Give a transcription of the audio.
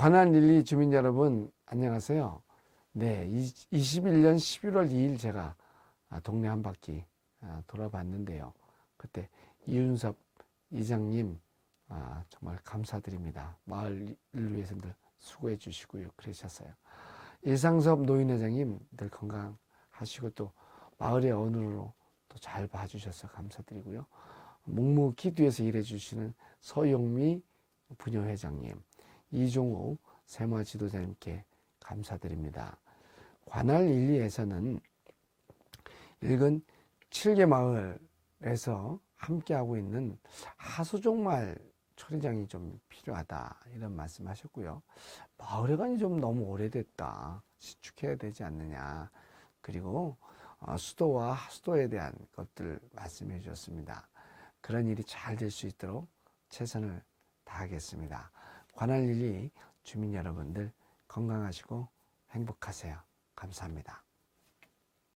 1, 2 주민 여러분 안녕하세요. 네, 21년 11월 2일 제가 아, 동네 한 바퀴 아, 돌아봤는데요. 그때 이윤섭 이장님 아, 정말 감사드립니다. 마을을 위해서 늘 수고해 주시고요. 그러셨어요. 일상섭 노인회장님 늘 건강하시고 또 마을의 어른으로 또 잘 봐주셔서 감사드리고요. 묵묵히 뒤에서 일해 주시는 서용미 부녀회장님, 이종호 세마 지도자님께 감사드립니다. 관할 1, 2에서는 일근 7개 마을에서 함께하고 있는 하수종말 처리장이 좀 필요하다 이런 말씀하셨고요. 마을회관이 좀 너무 오래됐다 신축해야 되지 않느냐 그리고 어, 수도와 하수도에 대한 것들 말씀해 주셨습니다. 그런 일이 잘 될 수 있도록 최선을 다하겠습니다. 관할 일이 주민 여러분들 건강하시고 행복하세요. 감사합니다.